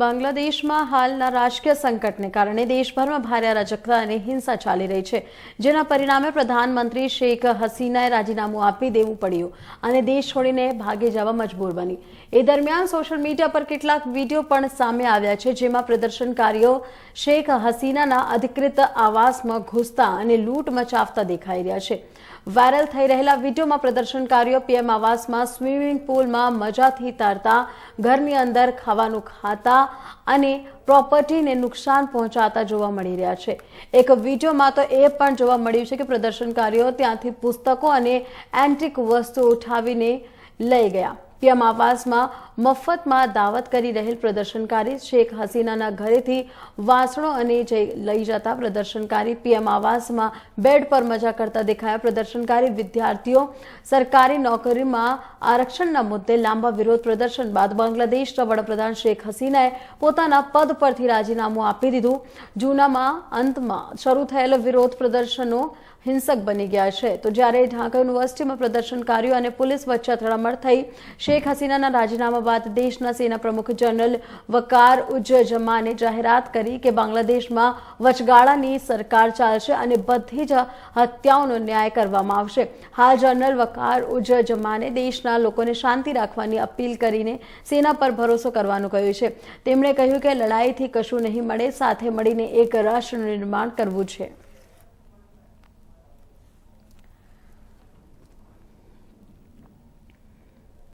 બાંગ્લાદેશમાં હાલના રાજકીય સંકટને કારણે દેશભરમાં ભારે અરાજકતા અને હિંસા ચાલી રહી છે, જેના પરિણામે પ્રધાનમંત્રી શેખ હસીનાએ રાજીનામું આપી દેવું પડ્યું અને દેશ છોડીને ભાગી જવા મજબૂર બની. એ દરમિયાન સોશિયલ મીડિયા પર કેટલાક વીડિયો પણ સામે આવ્યા છે, જેમાં પ્રદર્શનકારીઓ શેખ હસીનાના અધિકૃત આવાસમાં ઘૂસતા અને લૂંટ મચાવતા દેખાઈ રહ્યા છે. વાયરલ થઈ રહેલા વિડીયોમાં પ્રદર્શનકારીઓ પીએમ આવાસમાં સ્વિમિંગ પુલમાં મજાથી તરતા, ઘરની અંદર ખાવાનું ખાતા અને પ્રોપર્ટીને નુકસાન પહોંચાતા જોવા મળી રહ્યા છે. એક વિડીયોમાં તો એ પણ જોવા મળ્યું છે કે પ્રદર્શનકારીઓ ત્યાંથી પુસ્તકો અને એન્ટિક વસ્તુ ઉઠાવીને લઈ ગયા. પીએમ આવાસમાં મફતમાં દાવત કરી રહેલ પ્રદર્શનકારી શેખ હસીનાના ઘરેથી વાસણો અને લઈ જતા પ્રદર્શનકારી પીએમ આવાસમાં બેડ પર મજા કરતા દેખાયા પ્રદર્શનકારી વિદ્યાર્થીઓ સરકારી નોકરીમાં આરક્ષણના મુદ્દે લાંબા વિરોધ પ્રદર્શન બાદ બાંગ્લાદેશના વડાપ્રધાન શેખ હસીનાએ પોતાના પદ પરથી રાજીનામું આપી દીધું. જૂનામાં અંતમાં શરૂ થયેલ વિરોધ પ્રદર્શનો હિંસક બની ગયા છે. તો જ્યારે ઢાકા યુનિવર્સિટીમાં પ્રદર્શનકારીઓ અને પોલીસ વચ્ચે અથડામણ થઈ શેખ હસીનાના રાજીનામા બાદ દેશના સેના પ્રમુખ જનરલ વકાર ઉજ જમાને જાહેરાત કરી કે બાંગ્લાદેશમાં વચગાળાની સરકાર ચાલશે અને બધી જ હત્યાઓનો ન્યાય કરવામાં આવશે. હાલ જનરલ વકાર ઉજ જમાને દેશના લોકોને શાંતિ રાખવાની અપીલ કરીને સેના પર ભરોસો કરવાનું કહ્યું છે. તેમણે કહ્યું કે લડાઈથી કશું નહીં મળે, સાથે મળીને એક રાષ્ટ્ર નિર્માણ કરવું છે.